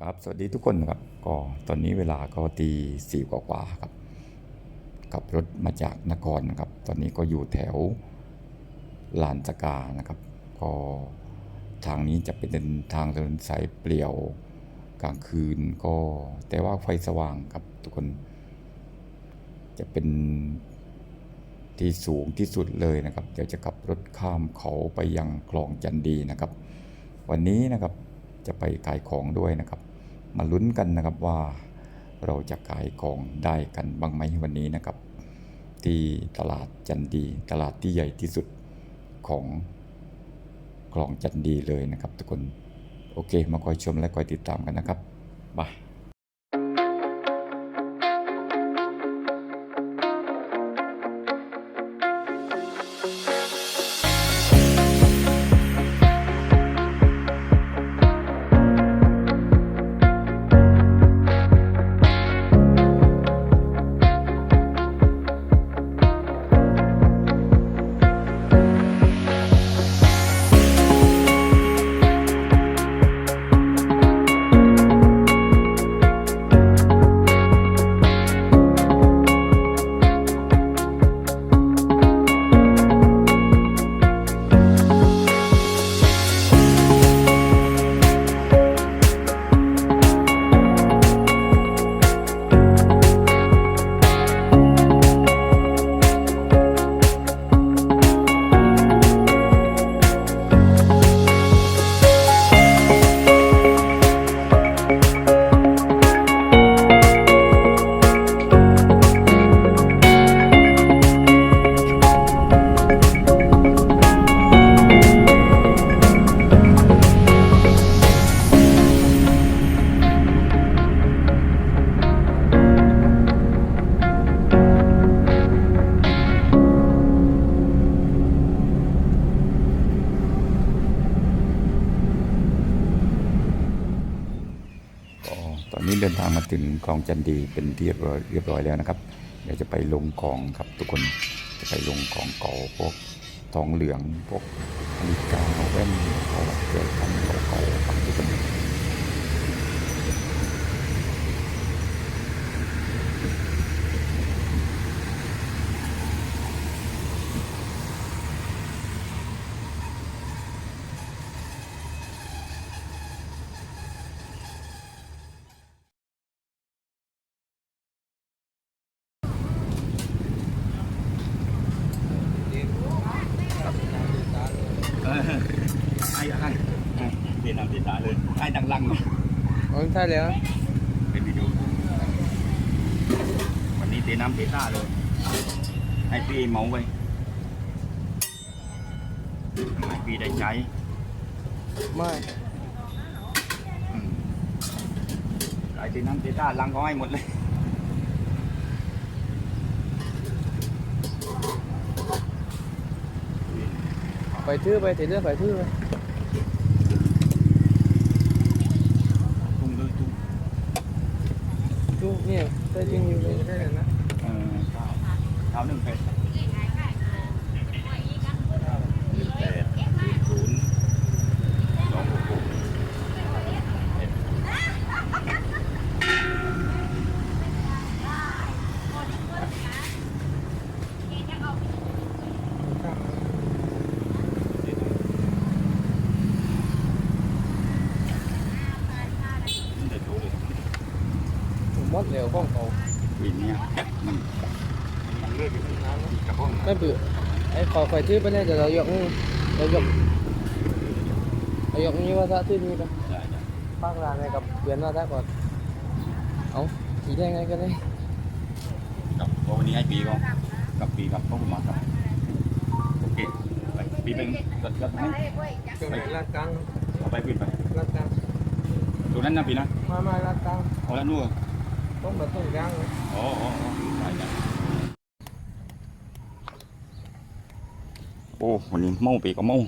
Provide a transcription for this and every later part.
ครับสวัสดีทุกคนครับก็ตอนนี้เวลาก็ตีสี่กว่าๆครับขับรถมาจากนครนะครับ ตอนนี้ก็อยู่แถวลานสกานะครับ ก็ทางนี้จะเป็นทางถนนสายเปลี่ยวกลางคืนก็แต่ว่าไฟสว่างครับทุกคน จะเป็นที่สูงที่สุดเลยนะครับ เดี๋ยวจะขับรถข้ามเขาไปยังคลองจันดีนะครับ วันนี้นะครับ จะไปขายของด้วยนะครับ มาลุ้นกันนะครับว่าเราจะขายของได้กันบ้างไหมวันนี้นะครับ ที่ตลาดจันดีตลาดที่ใหญ่ที่สุดของคลองจันดีเลยนะครับ ทุกคนโอเค มาคอยชมและคอยติดตามกันนะครับบาย องจันดีเป็นที่เรียบร้อยเรียบร้อยแล้วนะครับ เดี๋ยวจะไปลงของครับทุกคนจะไปลงของเก่าพวกทองเหลืองพวกนาฬิกาแว่นของเกิดทำเก่าๆครับทุกคน เออไอ้ไอ้ไอ้เปลี่ยนน้ำเปลี่ยนตาเลยไอ้ดังลังอ๋อใช่แล้วเป็นวิดีโอวันนี้เปลี่ยนน้ำเปลี่ยนตาเลย ให้พี่เมาไว้ให้พี่ได้ใช้ไม่อืมไอ้เปลี่ยนน้ำเปลี่ยนตาลังก็ให้หมดเลยไปทื่อไปถือเรื่องไปทื่อไป ทุ่งเลยทุ่ง จุ๊ เนี่ยได้จริงอยู่เลยได้เลยนะเออข้าวข้าวหนึ่งเป็ดนึ่งแปดศูนย์สองหกหกเอ็ด มันจะโชว์เลย ผมมดเหลวข้องเขา วินเนี่ยมันมันเลือดอยู่ในน้ำกระห้อง ไม่เบื่อ ไอ้ขอไปทื่อไปเนี่ยเดี๋ยวเรายกนี่เรายกเรายกนี่ว่าซะทื่อนี่ไปใช่ใช่ปากลานเลยกับเปลี่ยนว่าซะก่อนเอาสีแดงไงกันเลยกับเพราะวันนี้ให้ปีก็กับปีกับพ่อคุณหมอครับโอเคไปปีเป็นกัดกัดไหมไปลาดกลางเอาไปปีไปลาดกลางตัวนั้นนะปีนะมามาลาดกลางเอาแล้วนู่นต้องแบบต้องยางเลยอ๋ออ๋ออ๋อใช่ใช่ อ้วันนี้เมาปีก็เมา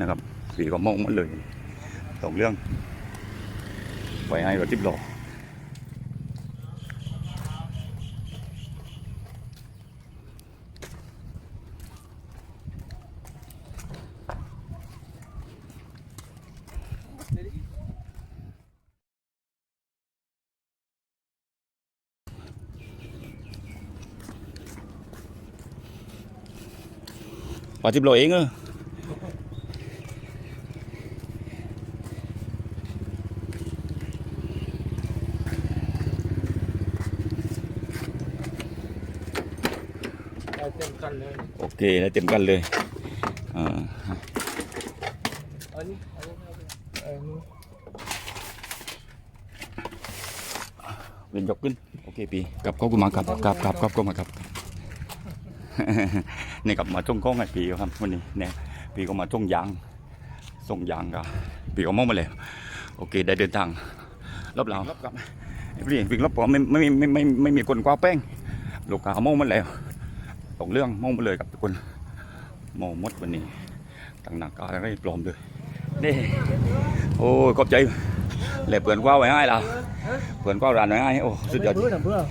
นะครับปีก็เมาหมดเลยสองเรื่องไปให้รถทิพย์หลอก ปลาสิบโลเองเออได้เต็มกันเลยโอเคแล้วเต็มกันเลยอ่าอั นนี้อันนี้เออนี่เวียนยกขึ้นโอเคปีกลับเข้ากูมาครับกลับกลับกลับเข้ามาครับนี่กลับมาช่งกล้องไอ้ปีครับวันนี้เนี่ยปีก็มาช่งยางส่งยางกับปีก็มองมาเลยโอเคได้เดินทางรอบเรารอบกลับพี่วิ่งรอบปอไม่ไม่ไม่ไม่ไม่ไม่มีคนกว้าแป้งลูกค้ามองมาแล้วตกเรื่องมองมาเลยครับทุกคนมองหมดวันนี้ต่างหนักกาอะไรปลอมเลยนี่โอ้ยขอบใจเลยเปื่อนกว้าไว้ให้เราเปื่อนกว้าร้านไว้ให้โอ้สุดยอดเพื่อนเพื่อน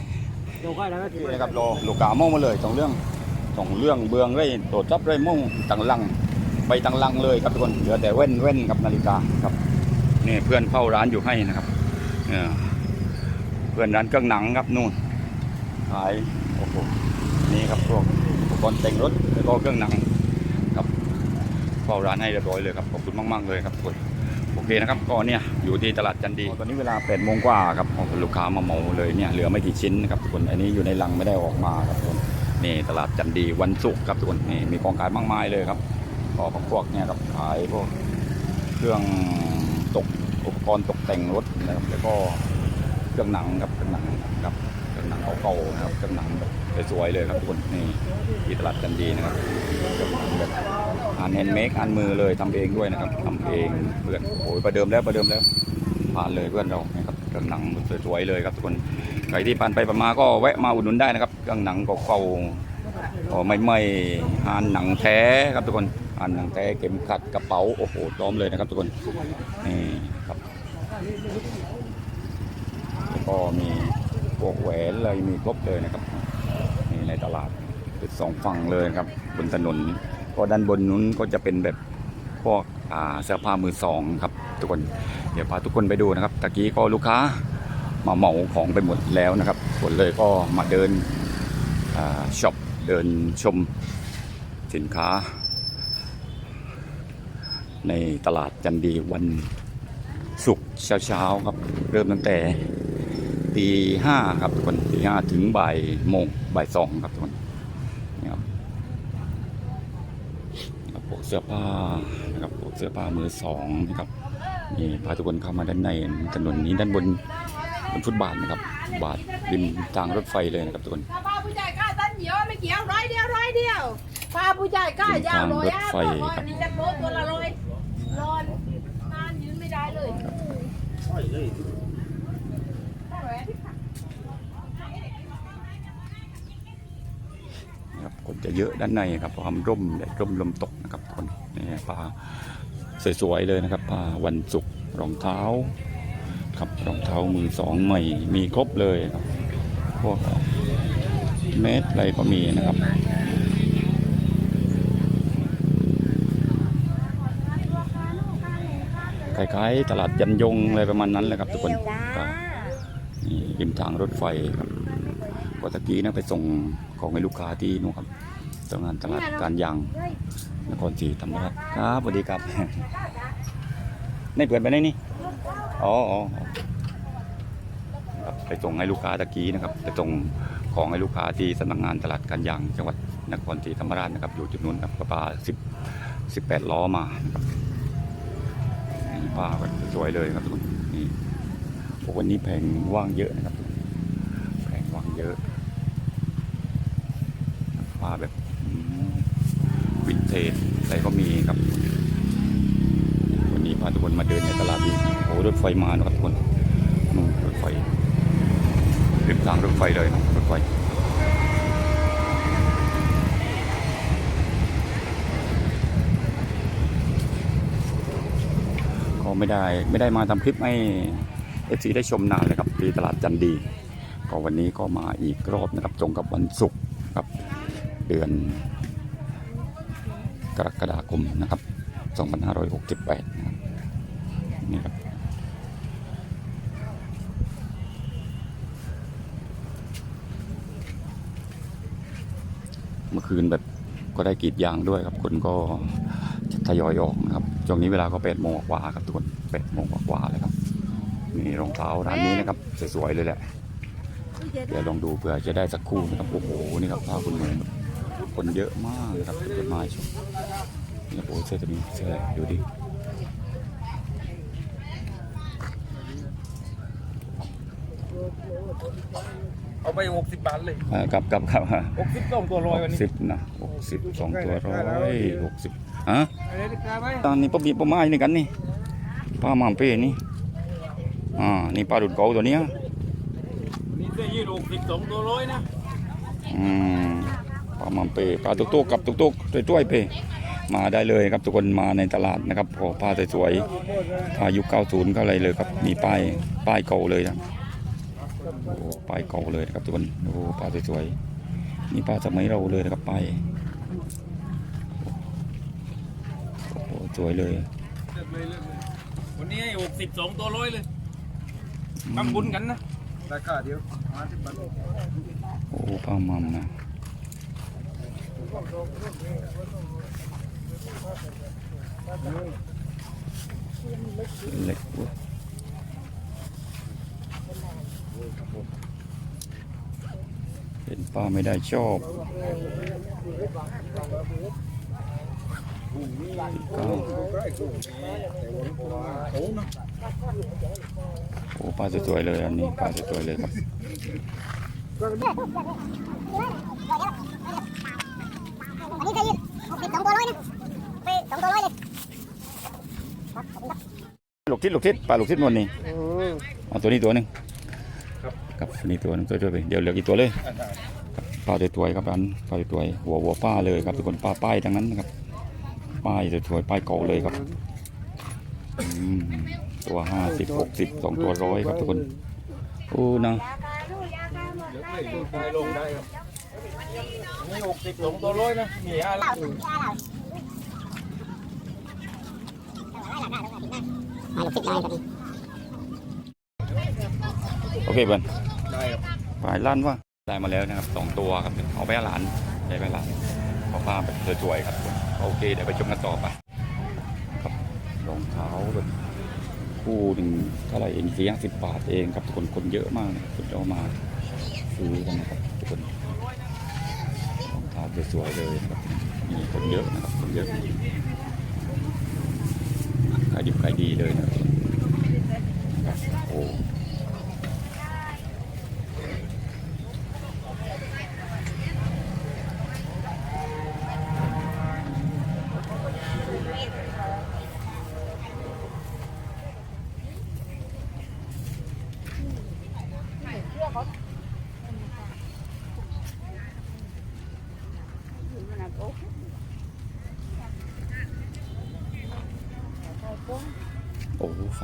โยกได้แล้วนะทีนี่นะครับรอลูกกามองมาเลยสองเรื่อง สองเรื่องเบืองเลยโดดจับเลยมุ่งตังลังไปตังลังเลยครับทุกคนเหลือแต่เว้นเว้นกับนาฬิกาครับนี่เพื่อนเฝ้าร้านอยู่ให้นะครับเเพื่อนร้านเครื่องหนังครับนู่นขายโอ้โหนี่ครับพวกอุปกรณ์แต่งรถแล้วก็เครื่องหนังครับเฝ้าร้านให้เรียบร้อยเลยครับขอบคุณมาก ๆ เลยครับทุกคนโอเคนะครับก็เนี่ยอยู่ที่ตลาดจันดีตอนนี้เวลา8โมงกว่าครับลูกค้ามาเหมาเลยเนี่ยเหลือไม่กี่ชิ้นนะครับทุกคนอันนี้อยู่ในลังไม่ได้ออกมาครับทุกคน นี่ตลาดจันดีวันศุกร์ครับทุกคนนี่มีของขายมากมายเลยครับก็พวกเนี่ยครับขายพวกเครื่องตกอุปกรณ์ตกแต่งรถนะครับแล้วก็เครื่องหนังครับเครื่องหนังครับเครื่องหนังเก่าๆนะครับเครื่องหนังแบบสวยๆเลยครับทุกคนนี่ที่ตลาดจันดีนะครับเครื่องหนังแบบงานแฮนด์เมคงานมือเลยทำเองด้วยนะครับทำเองเพื่อนโอ้ยประเดิมแล้วประเดิมแล้วผ่านเลยเพื่อนเรานะครับเครื่องหนังสวยๆเลยครับทุกคน ใครที่ผ่านไปผ่านมาก็แวะมาอุดหนุนได้นะครับเครื่องหนังเก่าๆก็ใหม่ๆหานหนังแท้ครับทุกคนหานหนังแท้เข็มขัดกระเป๋าโอ้โหพร้อมเลยนะครับทุกคนนี่ครับแล้วก็มีพวกแหวนอะไรมีครบเลยนะครับนี่ในตลาดเป็นสองฝั่งเลยครับบนถนนก็ด้านบนนู้นก็จะเป็นแบบพวกเสื้อผ้ามือสองครับทุกคน เดี๋ยวพาทุกคนไปดูนะครับตะกี้ก็ลูกค้า มาเหมาของไปหมดแล้วนะครับผลเลยก็มาเดินช็อปเดินชมสินค้า ในตลาดจันดีวันศุกร์เช้าๆครับ เริ่มตั้งแต่ตีห้าครับทุกคนตีห้าถึงบ่ายโมงบ่ายสองครับทุกคนนี่ครับพวกเสื้อผ้านะครับพวกเสื้อผ้ามือสองนะครับนี่พาทุกคนเข้ามาด้านในถนนนี้ด้านบน นฟุตบาทนะครับ บาทริมทางรถไฟเลยนะครับทุกคนถ้าพาผู้ใหญ่กล้าตั้นเหนียวไม่เกี่ยวร้อยเดียวร้อยเดียวพาผู้ใหญ่กล้ายาวร้อยอะรถไฟร้อยครับนี่จะโลตัวละร้อยร้อนนานยืนไม่ได้เลยนะครับคนจะเยอะด้านในครับความร่มแดดร่มลมตกนะครับทุกคนนี่ปลาสวยๆเลยนะครับปลาวันศุกร์รองเท้า ครับรองเท้ามือสองใหม่มีครบเลยครับพวกเมตรอะไรก็มีนะครับคล้ายๆตลาดยันยงอะไรประมาณนั้นแหละครับทุกคนก็นี่ริมทางรถไฟครับก็ตะกี้นะไปส่งของให้ลูกค้าที่นู่นครับตรงงานตลาดการยางนครศรีธรรมราชครับสวัสดีครับ ในเปิดไปไหนนี่ อ๋ออ๋ออ๋อไปส่งให้ลูกค้าตะกี้นะครับไปส่งของให้ลูกค้าที่สำนักงานตลาดการยางจังหวัดนครศรีธรรมราชนะครับ อยู่จุดนู้นครับกระบะสิบสิบแปดล้อมานะครับนี่ป้าก็สวยเลยครับทุกคนนี่วันนี้แผงว่างเยอะนะครับแผงว่างเยอะป้าแบบวินเทจอะไรก็มีครับ วันนี้พาทุกคนมาเดินในตลาดนี้ รถไฟมานะครับทุกคนนู่นรถไฟริมทางรถไฟเลยนะรถไฟก็ไม่ได้ไม่ได้มาทำคลิปให้เอฟซีได้ชมนานเลยครับที่ตลาดจันดี ก็วันนี้ก็มาอีกรอบนะครับตรงกับวันศุกร์ครับ เดือนกรกฎาคมนะครับ 2568นะครับนี่ครับ เมื่อคืนแบบก็ได้กรีดยางด้วยครับคนก็ทยอยออกนะครับช่วงนี้เวลาก็แปดโมงกว่าครับทุกคนแปดโมงกว่าเลยครับนี่รองเท้าร้านนี้นะครับสวยๆเลยแหละ เดี๋ยวลองดูเผื่อจะได้สักคู่นะครับโอ้โหนี่ครับผ้าคุณหนูคนเยอะมากเลยครับต้นไม้ชมนี่โอ้เสื้อตัวนี้เสื้อดูดิ เอาไปหกสิบบาทเลยอ่ากับกับกับหกสิบสองตัวร้อยวันนี้สิบนะหกสิบสองตัวร้อยหกสิบฮะอะไรดีกว่าไหมตอนนี้ป้าบีป้าไม้นี่กันนี่ป้ามามเป้นี่อ่านี่ปลาดุดเกาตัวเนี้ยนี่เสื้อยืดหกสิบสองตัวร้อยนะอืมปลามามเป้ปลาตุกตุกกับตุกตุกต้วยๆเป้มาได้เลยครับทุกคนมาในตลาดนะครับโอ้ผ้าสวยๆผ้ายุค90ก็อะไรเลยครับมีป้ายป้ายเก่าเลยนะ โอ้ป้ายเก่าเลยนะครับทุกคนโอ้ผ้าสวยๆนี่ป้าสมัยเราเลยนะครับป้ายโอ้โหสวยเลยเลือกเลยเลือกเลยวันนี้ให้หกสิบสองตัวร้อยเลยทำบุญกันนะราคาเดียวห้าสิบบาทโอ้ป้ามัมนะเล็กเว้ย เห็นป้าไม่ได้ชอบเก้าโอ้ป้าสวยๆเลยอันนี้ป้าสวยๆเลยครับอันนี้จะยืดหกสิบสองตัวร้อยนะไปสองตัวร้อยเลยลูกทิศลูกทิศปลาลูกทิศหมดนี่เอาตัวนี้ตัวหนึ่ง กับตัวนี้ตัวหนึงตัวช่วยไปเดี๋ยวเหลือกี่ตัวเลยปลาตัวๆครับอันปลาตัวๆหัวหัวป้าเลยครับทุกคนปลาป้ายทั้งนั้นนะครับป้ายตัวๆป้ายเก่าเลยครับอืมตัวห้าสิบหกสิบสองตัวร้อยครับทุกคนโอ้นะได้ลงได้ครับนี่หกสิบสองตัวร้อยนะมีอะไรมาลูกทิพย์ได้ก็ดีโอเคเพื่อนได้ครับ ปลายล้านว่าได้มาแล้วนะครับสองตัวครับเอาไปหลานได้ไปหลานเอาผ้าแบบสวยๆครับโอเคเดี๋ยวไปชมกันต่อไปครับรองเท้าแบบคู่หนึ่งเท่าไหร่เองสี่ห้าสิบบาทเองครับทุกคนคนเยอะมากคนเอามาซื้อกันนะครับทุกคนรองเท้าสวยๆเลยครับมีคนเยอะนะครับคนเยอะขายดิบขายดีเลยนะครับโอ้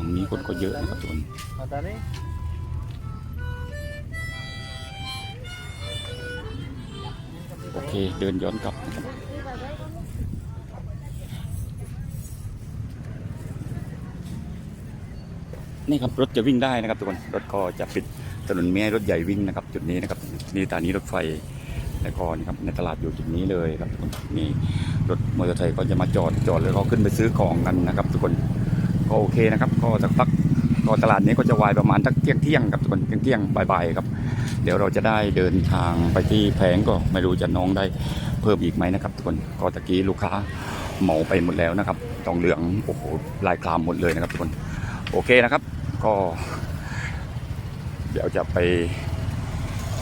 ฝั่งนี้คนก็เยอะนะครับทุกคนมาตอนนี้โอเคเดินย้อนกลับนะครับนี่ครับรถจะวิ่งได้นะครับทุกคนรถก็จะปิดถนนไม่ให้รถใหญ่วิ่งนะครับ จุดนี้นะครับนี่ตานี้รถไฟแล้วก็นี่ครับในตลาดอยู่จุดนี้เลยครับทุกคนนี่รถมอเตอร์ไซค์ก็จะมาจอดจอดแล้วก็ขึ้นไปซื้อของกันนะครับ ทุกคน ก็โอเคนะครับ ก็สักพักก็ตลาดนี้ก็จะวายประมาณสักเที่ยงเที่ยงครับทุกคนเที่ยงเที่ยงบ่ายๆครับ เดี๋ยวเราจะได้เดินทางไปที่แผงก็ไม่รู้จะน้องได้เพิ่มอีกไหมนะครับทุกคนก็ตะกี้ลูกค้าเหมาไปหมดแล้วนะครับทองเหลืองโอ้โหลายคลามหมดเลยนะครับทุกคนโอเคนะครับ ก็ เดี๋ยวจะไป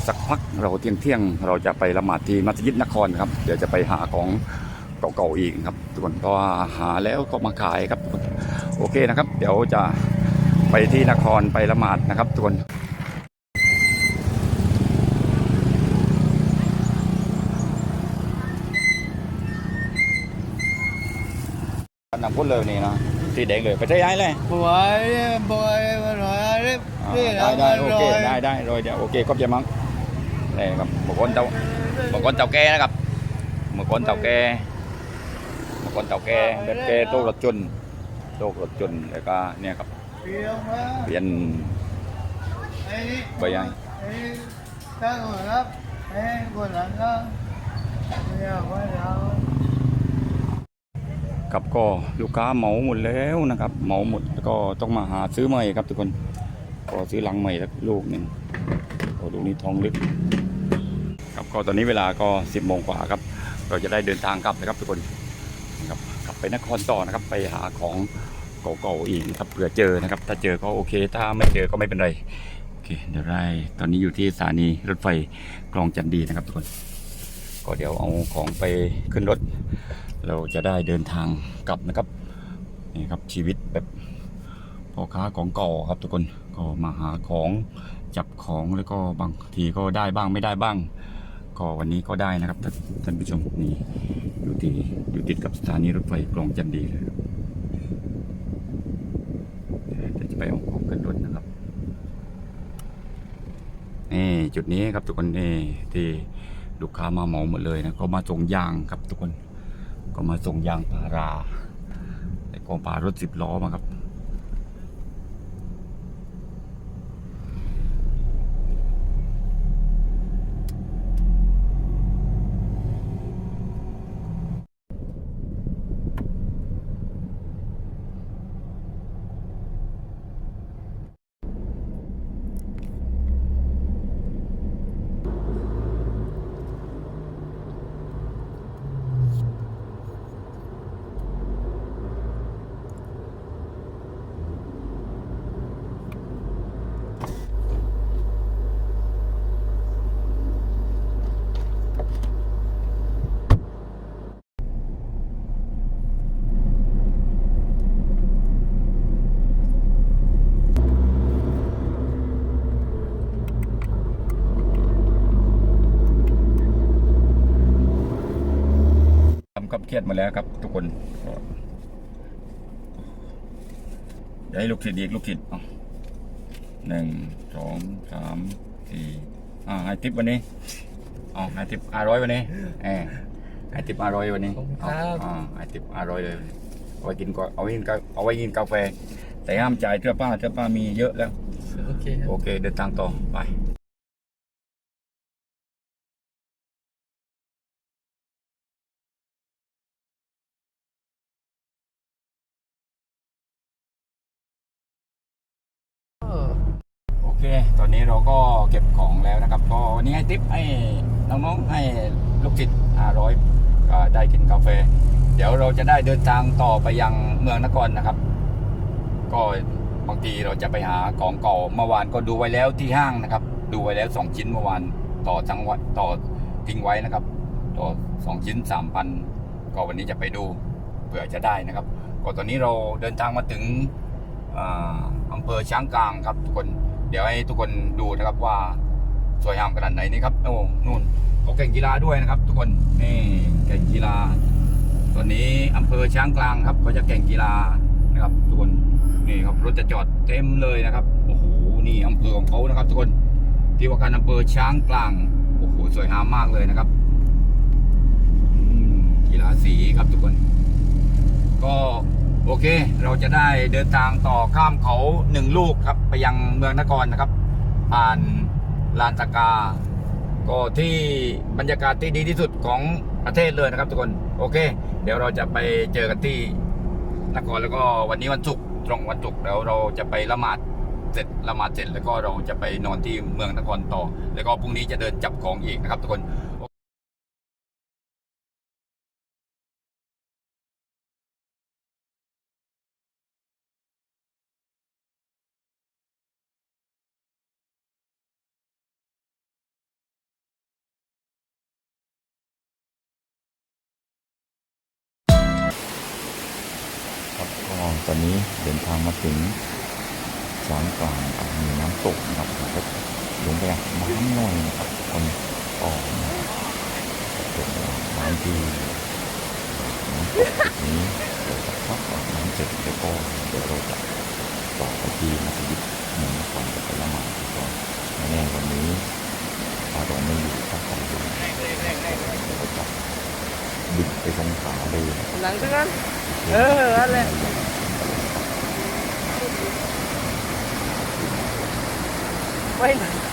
สักพักเราเที่ยงเที่ยงเราจะไปละหมาดที่มัสยิดนครครับ เดี๋ยวจะไปหาของเก่าๆอีกครับทุกคนเพราะว่าหาแล้วก็มาขายครับทุกคน โอเคนะครับ เดี๋ยวจะไปที่นครไปละหมาดนะครับทุกคนนำพุ่นเลยนี่นะสีแดงเลยไปใช้ย้ายเลยบอยบอยมาหน่อยไรอ่าได้ได้โอเคได้ได้โดยเดี๋ยวโอเคขอบใจมั้งนี่ครับบางคนเตาบางคนเตาแก่นะครับบางคนเตาแก่บางคนเตาแก่แบบแก่โตรถจุน โตรถจนแล้วก็เนี่ยครับเปลี่ยนใบใหญ่ไอ้ตั้งหัวครับไอ้คนหลังก็ไม่อยากไว้แล้วครับก็ลูกค้าเหมาหมดแล้วนะครับเหมาหมดแล้วก็ต้องมาหาซื้อใหม่ครับทุกคนก็ซื้อลังใหม่สักลูกหนึ่งโอ้ลูนี้ทองลึก ครับก็ตอนนี้เวลาก็ 10โมงกว่าครับ เราจะได้เดินทางกลับนะครับทุกคน ไปนครต่อนะครับ ไปหาของเก่าๆอีกนะครับเผื่อเจอนะครับ ถ้าเจอก็โอเค ถ้าไม่เจอก็ไม่เป็นไรโอเคเดี๋ยวได้ตอนนี้อยู่ที่สถานีรถไฟคลองจันดีนะครับทุกคนก็เดี๋ยวเอาของไปขึ้นรถ เราจะได้เดินทางกลับนะครับนี่ครับชีวิตแบบพ่อค้าของเก่าครับทุกคนก็มาหาของจับของแล้วก็บางทีก็ได้บ้างไม่ได้บ้าง ก็วันนี้ก็ได้นะครับท่านผู้ชมนี่ อยู่ที่อยู่ติดกับสถานีรถไฟคลองจันดีเลยเดี๋ยวจะไปเอาของขึ้นรถนะครับนี่จุดนี้ครับทุกคนนี่ที่ลูกค้ามาเหมาหมดเลยนะก็มาส่งยางครับทุกคน ก็มาส่งยางพาราแล้วก็พารถสิบล้อมาครับ เครียดมาแล้วครับ ทุกคนก็เดี๋ยวให้ลูกศิษย์อีกลูกศิษย์เอาหนึ่งสองสามสี่อ่าให้ทิปวันนี้เอาให้ทิปอาร้อยวันนี้เออให้ทิปอาร้อยวันนี้เอาอ่าให้ทิปอาร้อยเลยเอาไว้กินก็เอาไว้กินกาเอาไว้กินกาแฟแต่ห้ามจ่ายเสื้อผ้าเสื้อผ้ามีเยอะแล้ว โอเคครับโอเคเดินทางต่อไป เค ตอนนี้เราก็เก็บของแล้วนะครับก็วันนี้ให้ทิปให้น้องๆให้ลูกจิตห้าร้อยได้กินกาแฟ เดี๋ยวเราจะได้เดินทางต่อไปยังเมืองนครนะครับ ก็บางทีเราจะไปหาของเก่าเมื่อวานก็ดูไว้แล้วที่ห้างนะครับ ดูไว้แล้วสองชิ้นเมื่อวานต่อจังหวัดต่อทิ้งไว้นะครับ ต่อสองชิ้นสามพันก็วันนี้จะไปดูเผื่อจะได้นะครับ ก็ตอนนี้เราเดินทางมาถึงอำเภอช้างกลางครับทุกคน เดี๋ยวให้ทุกคนดูนะครับว่าสวยงามขนาดไหนนี่ครับโอ้นู่นเขาแข่งกีฬาด้วยนะครับ ทุกคนนี่แข่งกีฬาตอนนี้อำเภอช้างกลางครับเขาจะแข่งกีฬานะครับทุกคนนี่ครับรถจะจอดเต็มเลยนะครับโอ้โหนี่อำเภอของเขานะครับ ทุกคนที่ว่าการอำเภอช้างกลางโอ้โหสวยงามมากเลยนะครับกีฬาสีครับทุกคน ก็ โอเค เราจะได้เดินทางต่อข้ามเขาหนึ่งลูกครับ ไปยังเมืองนครนะครับ ผ่านลานตากา ก็ที่บรรยากาศที่ดีที่สุดของประเทศเลยนะครับทุกคน โอเค เดี๋ยวเราจะไปเจอกันที่นครแล้วก็วันนี้วันศุกร์ตรงวันศุกร์แล้วเราจะไปละหมาดเสร็จละหมาดเสร็จแล้วก็เราจะไปนอนที่เมืองนครต่อ แล้วก็พรุ่งนี้จะเดินจับของอีกนะครับทุกคน อนนี้เดินทางมาถึงชางกลางมีน้ำตกนะครับลงไปน้ำหน่อยนะครับคนต่อนะครับตกน้ำที่น้ำตกนี้เดี๋ยวสักพักอาบน้ำเสร็จแล้วก็เดี๋ยวเราจะต่อไปที่มัสยิดเมืองนครจะไปละหมาดแล้วก็ไม่แน่วันนี้ถ้าเราไม่อยู่ถ้าใครอยู่เดี๋ยวเราจะบินไปสงขลาเลยหลังจากนั้นเอออะไร ไปไห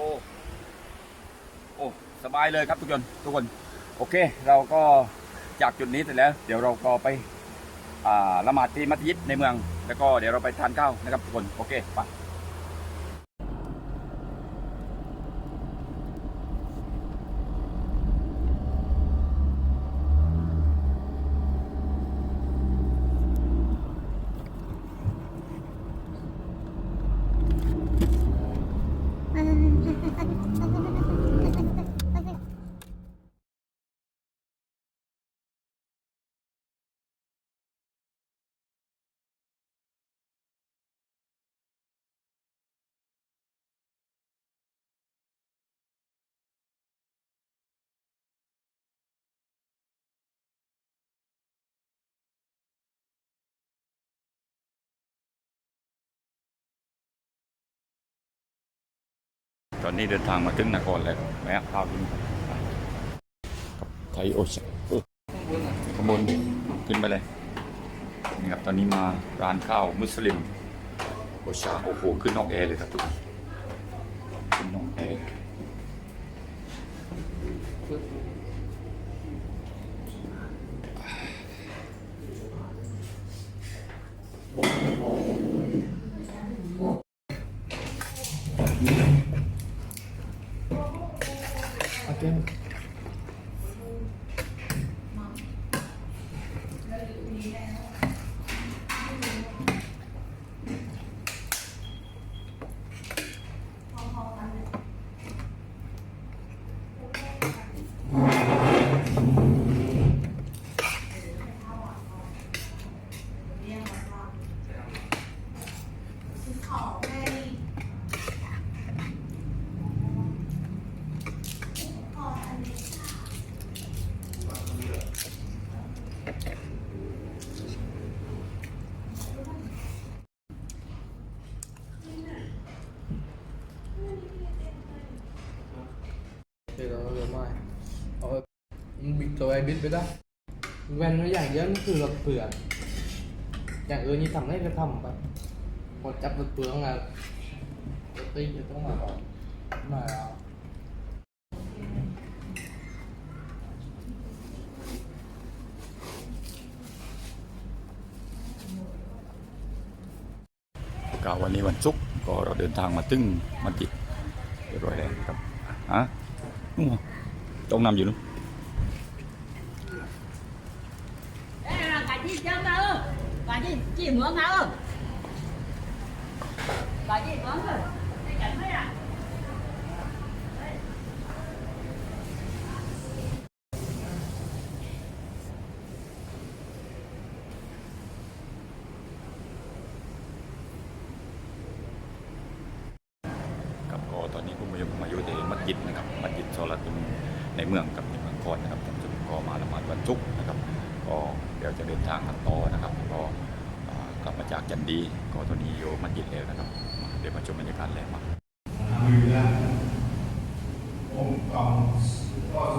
อ้โอ้สบายเลยครับทุกคนทุกคน โอเค เราก็จากจุดนี้เสร็จแล้ว เดี๋ยวเราก็ไปอาละหมาดที่มัสยิดในเมือง แล้วก็เดี๋ยวเราไปทานข้าวนะครับทุกคน โอเคไป อนนี้เดินทางมาถึงนครแล้วแม่ข้าวกินไทยโอชาขางบวนขึ้นไปเลยนี่ครับตอนนี้มาร้านข้าวมุสลิมโอชาโอ้โหขึ้นนอกแอร์เลยครับทุกคนขึ้นนอกแอร์ บิดไปได้แวนอย่างเดียนี่คือเราเปลือกอย่างเออนี่ทำได้ก็ทำไปพอจับเปลือกอะตีจะต้องมาบอกมาก็วันนี้วันศุกร์ก็เราเดินทางมาตึ้งมันจิตเรียบร้อยแล้วครับอะตรงนำอยู่นู้ chị mướn áo không bà chị mướn rồi Oh,